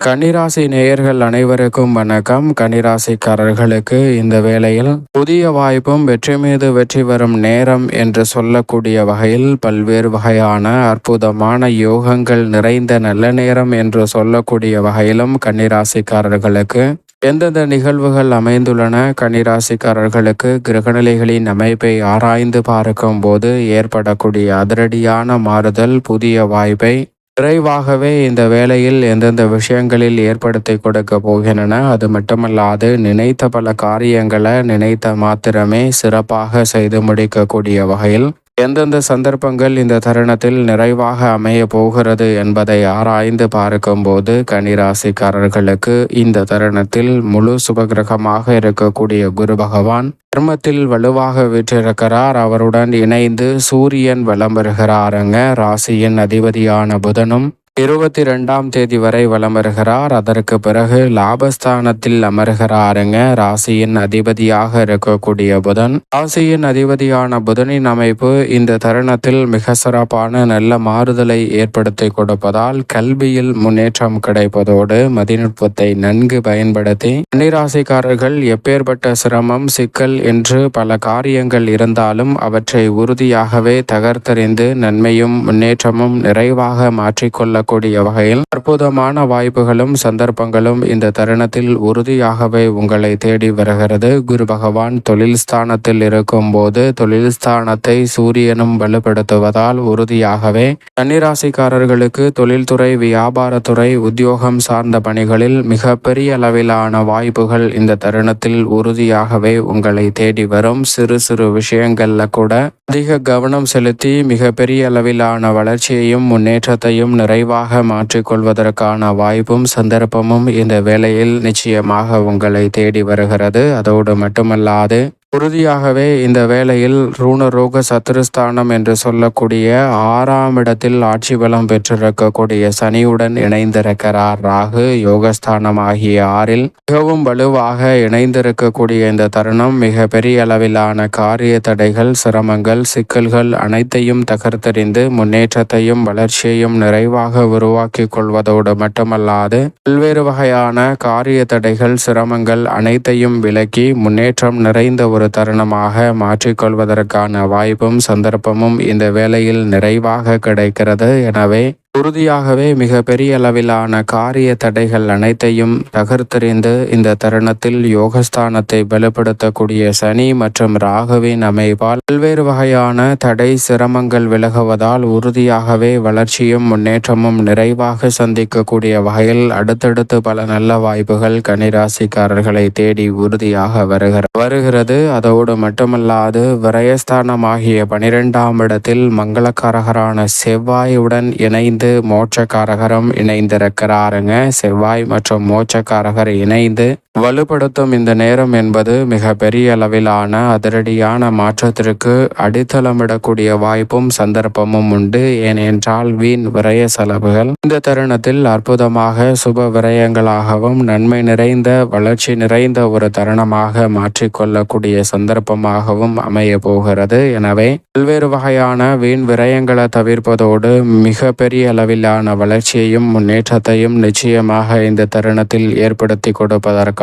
கன்னிராசி நேயர்கள் அனைவருக்கும் வணக்கம். கன்னிராசிக்காரர்களுக்கு இந்த வேளையில் புதிய வாய்ப்பும் வெற்றி மீது வெற்றி வரும் நேரம் என்று சொல்லக்கூடிய வகையில் பல்வேறு வகையான அற்புதமான யோகங்கள் நிறைந்த நல்ல நேரம் என்று சொல்லக்கூடிய வகையிலும் கன்னிராசிக்காரர்களுக்கு எந்தெந்த நிகழ்வுகள் அமைந்துள்ளன கன்னிராசிக்காரர்களுக்கு கிரகநிலைகளின் அமைப்பை ஆராய்ந்து பார்க்கும் போது ஏற்படக்கூடிய அதிரடியான மாறுதல் புதிய வாய்ப்பை விரைவாகவே இந்த வேலையில் எந்தெந்த விஷயங்களில் ஏற்படுத்தி கொடுக்க போகின்றன அது மட்டுமல்லாது நினைத்த பல காரியங்களை நினைத்த மாத்திரமே சிறப்பாக செய்து முடிக்கக்கூடிய வகையில் எந்தெந்த சந்தர்ப்பங்கள் இந்த தருணத்தில் நிறைவாக அமைய போகிறது என்பதை ஆராய்ந்து பார்க்கும்போது கனிராசிக்காரர்களுக்கு இந்த தருணத்தில் முழு சுபகிரகமாக இருக்கக்கூடிய குரு பகவான் தர்மத்தில் வலுவாக விற்றிருக்கிறார். அவருடன் இணைந்து சூரியன் வலம் வருகிறாருங்க. ராசியின் அதிபதியான புதனும் இருபத்தி ரெண்டாம் தேதி வரை வலம் வருகிறார் அதற்கு பிறகு லாபஸ்தானத்தில் அமர்கிறாருங்க. ராசியின் அதிபதியாக இருக்கக்கூடிய புதன். ராசியின் அதிபதியான புதனின் அமைப்பு இந்த தருணத்தில் மிக சிறப்பான நல்ல மாறுதலை ஏற்படுத்தி கொடுப்பதால் கல்வியில் முன்னேற்றம் கிடைப்பதோடு மதிநுட்பத்தை நன்கு பயன்படுத்தி கன்னிராசிக்காரர்கள் எப்பேற்பட்ட சிரமம் சிக்கல் என்று பல காரியங்கள் இருந்தாலும் அவற்றை உறுதியாகவே தகர்த்தறிந்து நன்மையும் முன்னேற்றமும் நிறைவாக மாற்றிக்கொள்ள கொள்ளக்கூடிய வகையில் அற்புதமான வாய்ப்புகளும் சந்தர்ப்பங்களும் இந்த தருணத்தில் உறுதியாகவே உங்களை தேடி வருகிறது. குரு பகவான் தொழில் ஸ்தானத்தில் இருக்கும் போது தொழில் ஸ்தானத்தை சூரியனும் வலுப்படுத்துவதால் உறுதியாகவே கன்னிராசிக்காரர்களுக்கு தொழில்துறை வியாபாரத்துறை உத்தியோகம் சார்ந்த பணிகளில் மிக பெரிய அளவிலான வாய்ப்புகள் இந்த தருணத்தில் உறுதியாகவே உங்களை தேடி வரும். சிறு சிறு விஷயங்கள்ல கூட அதிக கவனம் செலுத்தி மிக பெரிய அளவிலான வளர்ச்சியையும் முன்னேற்றத்தையும் நிறைவாக சிறப்பாக மாற்றிக்கொள்வதற்கான வாய்ப்பும் சந்தர்ப்பமும் இந்த வேளையில் நிச்சயமாக உங்களை தேடி வருகிறது. அதோடு மட்டுமல்லாது உறுதியாகவே இந்த வேளையில் ரூணரோக சத்துருஸ்தானம் என்று சொல்லக்கூடிய ஆறாம் இடத்தில் ஆட்சி பலம் பெற்றிருக்கக்கூடிய சனியுடன் இணைந்திருக்கிறார் ராகு. யோகஸ்தானம் ஆகிய ஆறில் மிகவும் வலுவாக இணைந்திருக்கக்கூடிய இந்த தருணம் மிக பெரிய அளவிலான காரிய தடைகள் சிரமங்கள் சிக்கல்கள் அனைத்தையும் தகர்த்தறிந்து முன்னேற்றத்தையும் வளர்ச்சியையும் நிறைவாக உருவாக்கி கொள்வதோடு மட்டுமல்லாது பல்வேறு வகையான காரிய தடைகள் சிரமங்கள் அனைத்தையும் விலக்கி முன்னேற்றம் நிறைந்த ஒரு தருணமாக மாற்றிக்கொள்வதற்கான வாய்ப்பும் சந்தர்ப்பமும் இந்த வேலையில் நிறைவாக கிடைக்கிறது. எனவே உறுதியாகவே மிக பெரிய அளவிலான காரிய தடைகள் அனைத்தையும் தகர்த்தெறிந்து இந்த தருணத்தில் யோகஸ்தானத்தை பலப்படுத்தக்கூடிய சனி மற்றும் ராகுவின் அமைப்பால் பல்வேறு வகையான தடை சிரமங்கள் விலகுவதால் உறுதியாகவே வளர்ச்சியும் முன்னேற்றமும் நிறைவாக சந்திக்கக்கூடிய வகையில் அடுத்தடுத்து பல நல்ல வாய்ப்புகள் கனிராசிக்காரர்களை தேடி உறுதியாக வருகிற வருகிறது. அதோடு மட்டுமல்லாது விரயஸ்தானமாகிய பனிரெண்டாம் இடத்தில் மங்களக்காரகரான செவ்வாயுடன் இணைந்து இணைந்து மோட்சக்காரகரும் இணைந்திருக்கிறாருங்க. செவ்வாய் மற்றும் மோட்சக்காரகர் இணைந்து வலுப்படுத்தும் இந்த நேரம் என்பது மிக பெரிய அளவிலான அதிரடியான மாற்றத்திற்கு அடித்தளமிடக்கூடிய வாய்ப்பும் சந்தர்ப்பமும் உண்டு. ஏனென்றால் வீண் விரய செலவுகள் இந்த தருணத்தில் அற்புதமாக சுப விரயங்களாகவும் நன்மை நிறைந்த வளர்ச்சி நிறைந்த ஒரு தருணமாக மாற்றிக்கொள்ளக்கூடிய சந்தர்ப்பமாகவும் அமைய போகிறது. எனவே பல்வேறு வகையான வீண் விரயங்களை தவிர்ப்பதோடு மிக பெரிய அளவிலான வளர்ச்சியையும் முன்னேற்றத்தையும் நிச்சயமாக இந்த தருணத்தில் ஏற்படுத்தி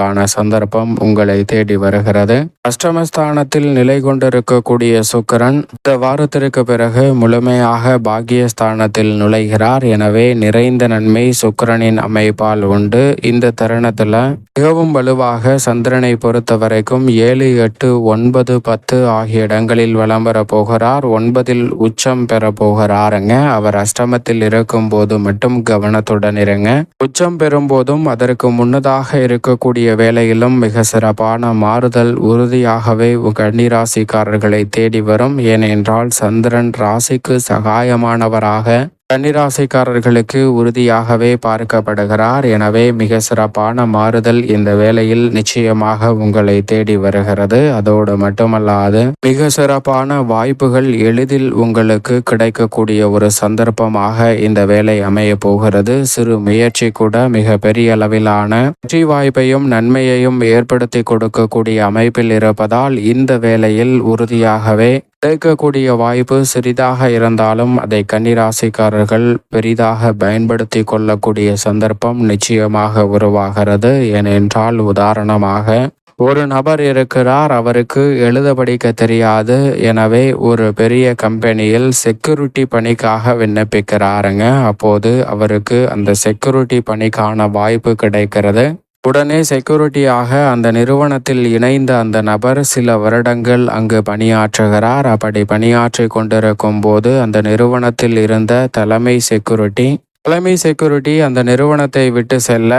கொடுப்பதற்கான சந்தர்ப்பம் உங்களை தேடி வருகிறது. அஷ்டமஸ்தானத்தில் நிலை கொண்டிருக்கக்கூடிய சுக்கரன் இந்த வாரத்திற்கு பிறகு முழுமையாக பாக்கியஸ்தானத்தில் நுழைகிறார். எனவே நிறைந்த நன்மை சுக்கரனின் அமைப்பால் உண்டு. இந்த தருணத்துல மிகவும் வலுவாக சந்திரனை பொறுத்த வரைக்கும் ஏழு எட்டு ஒன்பது பத்து ஆகிய இடங்களில் விளம்பர போகிறார். ஒன்பதில் உச்சம் பெற போகிறாருங்க. அவர் அஷ்டமத்தில் இருக்கும் போது மட்டும் கவனத்துடன் இருங்க. உச்சம் பெறும் போதும் அதற்கு முன்னதாக இருக்கக்கூடிய வேலையிலும் மிக சிறப்பான மாறுதல் உறுதியாகவே கன்னிராசிக்காரர்களை தேடி வரும். ஏனென்றால் சந்திரன் ராசிக்கு சகாயமானவராக கன்னிராசிக்காரர்களுக்கு உறுதியாகவே பார்க்கப்படுகிறார். எனவே மிக சிறப்பான மாறுதல் இந்த வேளையில் நிச்சயமாக உங்களை தேடி வருகிறது. அதோடு மட்டுமல்லாது மிக சிறப்பான வாய்ப்புகள் எளிதில் உங்களுக்கு கிடைக்கக்கூடிய ஒரு சந்தர்ப்பமாக இந்த வேலை அமைய போகிறது. சிறு முயற்சி கூட மிக பெரிய அளவிலான வெற்றி வாய்ப்பையும் நன்மையையும் ஏற்படுத்தி கொடுக்கக்கூடிய அமைப்பில் இருப்பதால் இந்த வேளையில் உறுதியாகவே கிடைக்கக்கூடிய வாய்ப்பு சிறிதாக இருந்தாலும் அதை கன்னிராசிக்காரர்கள் பெரிதாக பயன்படுத்தி கொள்ளக்கூடிய சந்தர்ப்பம் நிச்சயமாக உருவாகிறது. ஏனென்றால் உதாரணமாக ஒரு நபர் இருக்கிறார் அவருக்கு எழுத படிக்க தெரியாது. எனவே ஒரு பெரிய கம்பெனியில் செக்யூரிட்டி பணிக்காக விண்ணப்பிக்கிறாருங்க. அப்போது அவருக்கு அந்த செக்யூரிட்டி பணிக்கான வாய்ப்பு கிடைக்கிறது. உடனே செக்யூரிட்டியாக அந்த நிறுவனத்தில் இணைந்த அந்த நபர் சில வருடங்கள் அங்கு பணியாற்றுகிறார். அப்படி பணியாற்றி கொண்டிருக்கும் போது அந்த நிறுவனத்தில் இருந்த தலைமை செக்யூரிட்டி தலைமை செக்யூரிட்டி அந்த நிறுவனத்தை விட்டு செல்ல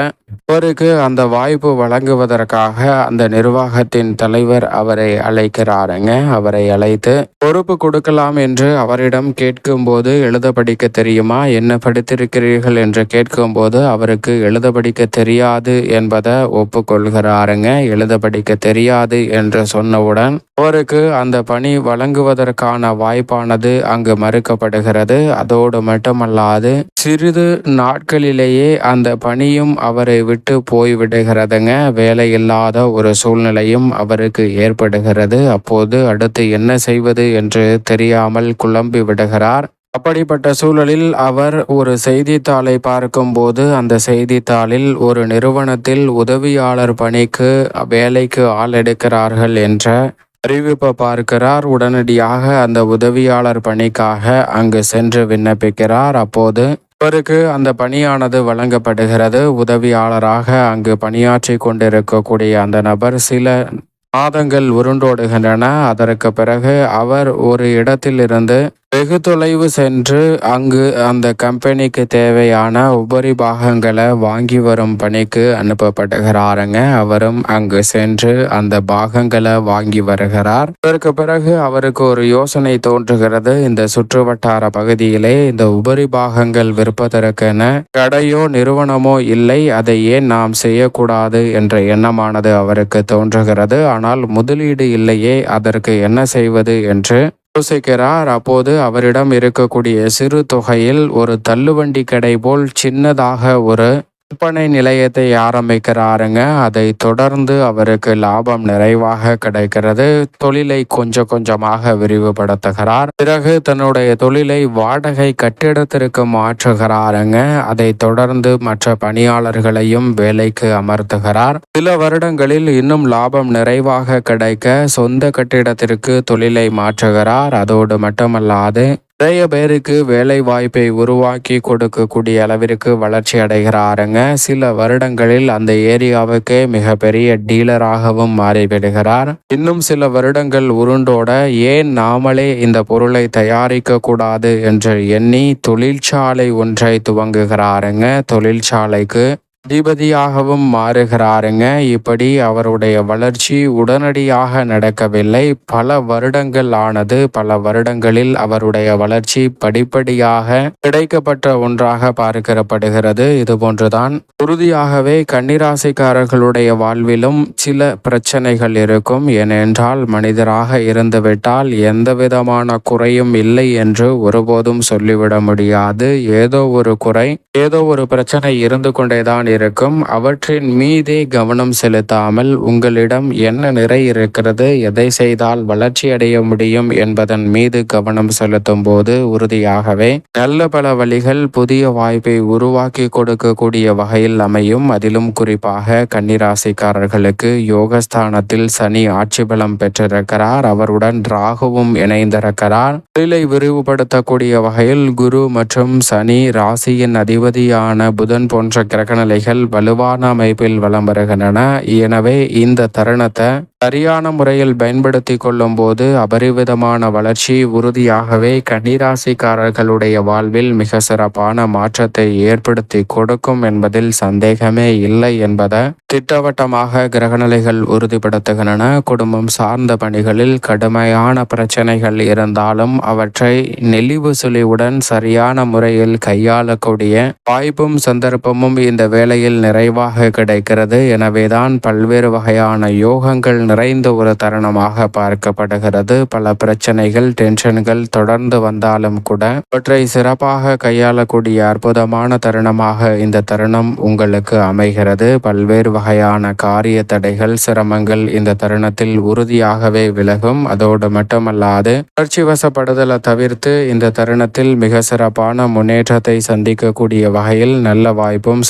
அவருக்கு அந்த வாய்ப்பு வழங்குவதற்காக அந்த நிர்வாகத்தின் தலைவர் அவரை அழைக்கிறாருங்க. அவரை அழைத்து பொறுப்பு கொடுக்கலாம் என்று அவரிடம் கேட்கும்போது எழுத படிக்க தெரியுமா? என்ன படித்திருக்கிறீர்கள்? என்று கேட்கும்போது அவருக்கு எழுத படிக்க தெரியாது என்பதை ஒப்புக்கொள்கிறாருங்க. எழுத படிக்க தெரியாது என்று சொன்னவுடன் அவருக்கு அந்த பணி வழங்குவதற்கான வாய்ப்பானது அங்கு மறுக்கப்படுகிறது. அதோடு மட்டுமல்லாது சிறிது நாட்களிலேயே அந்த பணியும் அவரை விட்டு போய்விடுகிறதுங்க வேலை இல்லாத ஒரு சூழ்நிலையும் அவருக்கு ஏற்படுகிறது. அப்போது அடுத்து என்ன செய்வது என்று தெரியாமல் குழம்பி விடுகிறார். அப்படிப்பட்ட சூழலில் அவர் ஒரு செய்தித்தாளை பார்க்கும்போது அந்த செய்தித்தாளில் ஒரு நிறுவனத்தில் உதவியாளர் பணிக்கு வேலைக்கு ஆள் எடுக்கிறார்கள் என்ற அறிவிப்பை பார்க்கிறார். உடனடியாக அந்த உதவியாளர் பணிக்காக அங்கு சென்று விண்ணப்பிக்கிறார். அப்போது அவருக்கு அந்த பணியானது வழங்கப்படுகிறது. உதவியாளராக அங்கு பணியாற்றி கொண்டிருக்கக்கூடிய அந்த நபர் சில மாதங்கள் உருண்டோடுகின்றன. அதற்கு பிறகு அவர் ஒரு இடத்திலிருந்து வெகு தொலைவு சென்று அங்கு அந்த கம்பெனிக்கு தேவையான உபரி பாகங்களை வாங்கி வரும் பணிக்கு அனுப்பப்படுகிறாருங்க. அவரும் அங்கு சென்று அந்த பாகங்களை வாங்கி வருகிறார். அதற்கு பிறகு அவருக்கு ஒரு யோசனை தோன்றுகிறது. இந்த சுற்று வட்டார பகுதியிலே இந்த உபரி பாகங்கள் விற்பதற்கென கடையோ நிறுவனமோ இல்லை. அதை ஏன் நாம் செய்யக்கூடாது என்ற எண்ணமானது அவருக்கு தோன்றுகிறது. ஆனால் முதலீடு இல்லையே அதற்கு என்ன செய்வது என்று யோசிக்கிறார். அப்போது அவரிடம் இருக்கக்கூடிய சிறு தொகையில் ஒரு தள்ளுவண்டி கடை போல் சின்னதாக ஒரு விற்பனை நிலையத்தை ஆரம்பிக்கிறாருங்க. அதை தொடர்ந்து அவருக்கு லாபம் நிறைவாக கிடைக்கிறது. தொழிலை கொஞ்சம் கொஞ்சமாக விரிவுபடுத்துகிறார். பிறகு தன்னுடைய தொழிலை வாடகை கட்டிடத்திற்கு மாற்றுகிறாருங்க. அதை தொடர்ந்து மற்ற பணியாளர்களையும் வேலைக்கு அமர்த்துகிறார். சில வருடங்களில் இன்னும் லாபம் நிறைவாக கிடைக்க சொந்த கட்டிடத்திற்கு தொழிலை மாற்றுகிறார். அதோடு மட்டுமல்லாது நிறைய பேருக்கு வேலை வாய்ப்பை உருவாக்கி கொடுக்கக்கூடிய அளவிற்கு வளர்ச்சி அடைகிறாருங்க. சில வருடங்களில் அந்த ஏரியாவுக்கு மிகப்பெரிய டீலராகவும் மாறிவிடுகிறார். இன்னும் சில வருடங்கள் உருண்டோட ஏன் நாமளே இந்த பொருளை தயாரிக்க கூடாது என்று எண்ணி தொழிற்சாலை ஒன்றை துவங்குகிறாருங்க. தொழிற்சாலைக்கு அதிபதியாகவும் மாறுகிறாருங்க. இப்படி அவருடைய வளர்ச்சி உடனடியாக நடக்கவில்லை. பல வருடங்கள் ஆனது பல வருடங்களில் அவருடைய வளர்ச்சி படிப்படியாக கிடைக்கப்பட்ட ஒன்றாக பார்க்கப்படுகிறது. இது போன்றுதான் உறுதியாகவே கன்னிராசிக்காரர்களுடைய வாழ்விலும் சில பிரச்சனைகள் இருக்கும். ஏனென்றால் மனிதராக இருந்துவிட்டால் எந்த விதமான குறையும் இல்லை என்று ஒருபோதும் சொல்லிவிட முடியாது. ஏதோ ஒரு குறை ஏதோ ஒரு பிரச்சனை இருந்து கொண்டேதான் இருக்கும் அவற்றின் மீதே கவனம் செலுத்தாமல் உங்களிடம் என்ன நிறை இருக்கிறது எதை செய்தால் வளர்ச்சி அடைய முடியும் என்பதன் மீது கவனம் செலுத்தும் போது உறுதியாகவே நல்ல பல வழிகள் புதிய வாய்ப்பை உருவாக்கி கொடுக்கக்கூடிய வகையில் அமையும். அதிலும் குறிப்பாக கன்னிராசிக்காரர்களுக்கு யோகஸ்தானத்தில் சனி ஆட்சி பலம் பெற்றிருக்கிறார். அவருடன் ராகுவும் இணைந்திருக்கிறார். தொழிலை விரிவுபடுத்தக்கூடிய வகையில் குரு மற்றும் சனி ராசியின் அதிபதியான புதன் போன்ற கிரகநிலைகள் நிலைகள் வலுவான அமைப்பில் வலம் வருகின்றன. எனவே இந்த தருணத்தை சரியான முறையில் பயன்படுத்தி கொள்ளும் போது அபரிவிதமான வளர்ச்சி உறுதியாகவே கன்னிராசிக்காரர்களுடைய வாழ்வில் மிக சிறப்பான மாற்றத்தை ஏற்படுத்தி கொடுக்கும் என்பதில் சந்தேகமே இல்லை என்பதை திட்டவட்டமாக கிரகநிலைகள் உறுதிப்படுத்துகின்றன. குடும்பம் சார்ந்த பணிகளில் கடுமையான பிரச்சனைகள் இருந்தாலும் அவற்றை நெளிவு சுழிவுடன் சரியான முறையில் கையாளக்கூடிய வாய்ப்பும் சந்தர்ப்பமும் இந்த வேலை வேளையில் நிறைவாக கிடைக்கிறது. எனவேதான் பல்வேறு வகையான யோகங்கள் நிறைந்த ஒரு தருணமாக பார்க்கப்படுகிறது. பல பிரச்சனைகள் டென்ஷன்கள் தொடர்ந்து வந்தாலும் கூட அவற்றை சிறப்பாக கையாளக்கூடிய அற்புதமான தருணமாக இந்த தருணம் உங்களுக்கு அமைகிறது. பல்வேறு வகையான காரிய தடைகள் சிரமங்கள் இந்த தருணத்தில் உறுதியாகவே விலகும். அதோடு மட்டுமல்லாது உணர்ச்சி வசப்படுதலை தவிர்த்து இந்த தருணத்தில் மிக சிறப்பான முன்னேற்றத்தை சந்திக்கக்கூடிய வகையில் நல்ல வாய்ப்பும்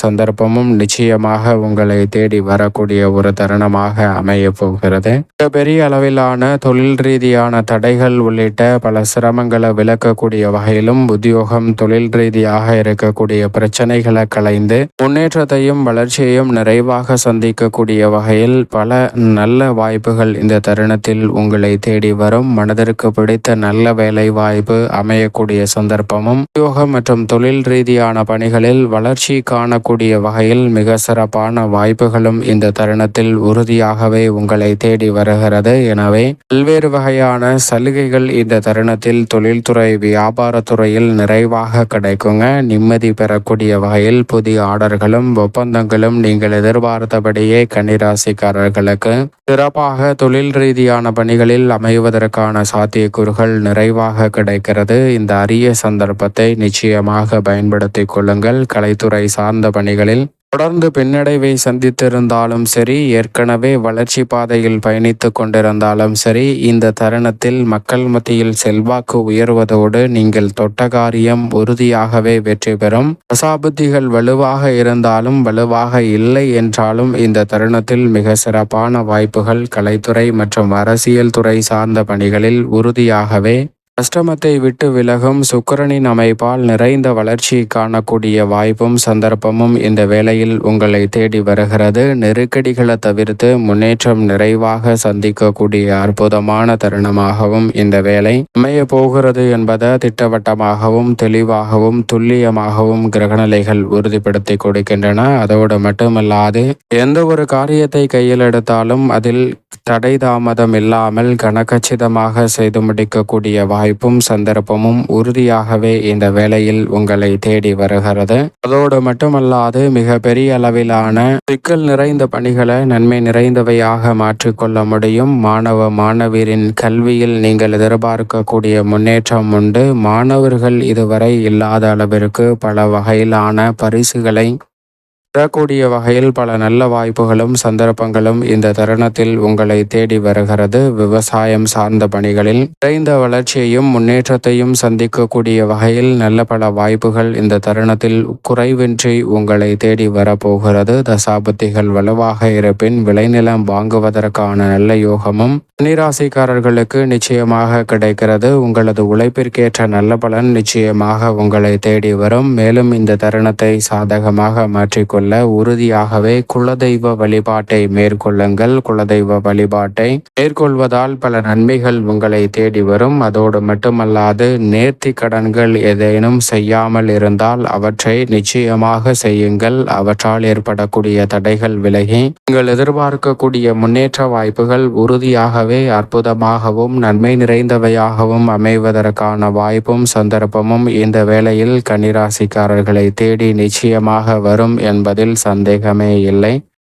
சந்தர்ப்பமும் நிச்சயமாக உங்களை தேடி வரக்கூடிய ஒரு தருணமாக அமைய போகிறது. பெரிய அளவிலான தொழில் ரீதியான தடைகள் உள்ளிட்ட பல சிரமங்களை விளக்கக்கூடிய வகையிலும் உத்தியோகம் தொழில் ரீதியாக இருக்கக்கூடிய பிரச்சனைகளை களைந்து முன்னேற்றத்தையும் வளர்ச்சியையும் நிறைவாக சந்திக்கக்கூடிய வகையில் பல நல்ல வாய்ப்புகள் இந்த தருணத்தில் உங்களை தேடி வரும். மனதிற்கு பிடித்த நல்ல வேலை வாய்ப்பு அமையக்கூடிய சந்தர்ப்பமும் உத்தியோகம் மற்றும் தொழில் ரீதியான பணிகளில் வளர்ச்சி காணக்கூடிய வகையில் மிக சிறப்பான வாய்ப்புகளும் இந்த தருணத்தில் உறுதியாகவே உங்களை தேடி வருகிறது. எனவே பல்வேறு வகையான சலுகைகள் இந்த தருணத்தில் தொழில்துறை வியாபாரத்துறையில் நிறைவாக கிடைக்குங்க. நிம்மதி பெறக்கூடிய வகையில் புதிய ஆர்டர்களும் ஒப்பந்தங்களும் நீங்கள் எதிர்பார்த்தபடியே கன்னிராசிக்காரர்களுக்கு சிறப்பாக தொழில் ரீதியான பணிகளில் அமைவதற்கான சாத்தியக்கூறுகள் நிறைவாக கிடைக்கிறது. இந்த அரிய சந்தர்ப்பத்தை நிச்சயமாக பயன்படுத்திக் கொள்ளுங்கள். கலைத்துறை சார்ந்த பணிகளில் தொடர்ந்து பின்னடைவை சந்தித்திருந்தாலும் சரி ஏற்கனவே வளர்ச்சி பாதையில் பயணித்து கொண்டிருந்தாலும் சரி இந்த தருணத்தில் மக்கள் மத்தியில் செல்வாக்கு உயர்வதோடு நீங்கள் தொட்ட காரியம் உறுதியாகவே வெற்றி பெறும். அசாபுத்திகள் வலுவாக இருந்தாலும் வலுவாக இல்லை என்றாலும் இந்த தருணத்தில் மிக சிறப்பான வாய்ப்புகள் கலைத்துறை மற்றும் அரசியல் துறை சார்ந்த பணிகளில் உறுதியாகவே அஷ்டமத்தை விட்டு விலகும் சுக்கரனின் அமைப்பால் நிறைந்த வளர்ச்சி காணக்கூடிய வாய்ப்பும் சந்தர்ப்பமும் இந்த வேளையில் உங்களை தேடி வருகிறது. நெருக்கடிகளை தவிர்த்து முன்னேற்றம் நிறைவாக சந்திக்கக்கூடிய அற்புதமான தருணமாகவும் இந்த வேலை அமைய போகிறது என்பதை திட்டவட்டமாகவும் தெளிவாகவும் துல்லியமாகவும் கிரகநிலைகள் உறுதிப்படுத்தி கொடுக்கின்றன. அதோடு மட்டுமல்லாது எந்த ஒரு காரியத்தை கையில் எடுத்தாலும் அதில் தடை தாமதம் இல்லாமல் கனகச்சிதமாக செய்து முடிக்கக்கூடிய வாய்ப்பும் சந்தர்ப்பமும் உறுதியாகவே இந்த வேளையில் உங்களை தேடி வருகிறது. அதோடு மட்டுமல்லாது மிக பெரிய அளவிலான சிக்கல் நிறைந்த பணிகளை நன்மை நிறைந்தவையாக மாற்றிக்கொள்ள முடியும். மாணவ மாணவியரின் கல்வியில் நீங்கள் எதிர்பார்க்கக்கூடிய முன்னேற்றம் உண்டு. மாணவர்கள் இதுவரை இல்லாத அளவிற்கு பல வகையிலான பரிசுகளை பெறக்கூடிய வகையில் பல நல்ல வாய்ப்புகளும் சந்தர்ப்பங்களும் இந்த தருணத்தில் உங்களை தேடி வருகிறது. விவசாயம் சார்ந்த பணிகளில் குறைந்த வளர்ச்சியையும் முன்னேற்றத்தையும் சந்திக்கக்கூடிய வகையில் நல்ல பல வாய்ப்புகள் இந்த தருணத்தில் குறைவின்றி உங்களை தேடி வரப்போகிறது. தசாபுத்திகள் வலுவாக இருப்பின் விளைநிலம் வாங்குவதற்கான நல்ல யோகமும் கன்னிராசிக்காரர்களுக்கு நிச்சயமாக கிடைக்கிறது. உங்களது உழைப்பிற்கேற்ற நல்ல பலன் நிச்சயமாக உங்களை தேடி வரும். மேலும் இந்த தருணத்தை சாதகமாக மாற்றிக்கொள்ள உறுதியாகவே குலதெய்வ வழிபாட்டை மேற்கொள்ளுங்கள். குலதெய்வ வழிபாட்டை மேற்கொள்வதால் பல நன்மைகள் உங்களை தேடி வரும். அதோடு மட்டுமல்லாது நேர்த்தி கடன்கள் ஏதேனும் செய்யாமல் இருந்தால் அவற்றை நிச்சயமாக செய்யுங்கள். அவற்றால் ஏற்படக்கூடிய தடைகள் விலகி நீங்கள் எதிர்பார்க்கக்கூடிய முன்னேற்ற வாய்ப்புகள் உறுதியாக உறுதியாகவே அற்புதமாகவும் நன்மை நிறைந்தவையாகவும் அமைவதற்கான வாய்ப்பும் சந்தர்ப்பமும் இந்த வேளையில் கன்னிராசிக்காரர்களை தேடி நிச்சயமாக வரும் என்பதில் சந்தேகமே இல்லை.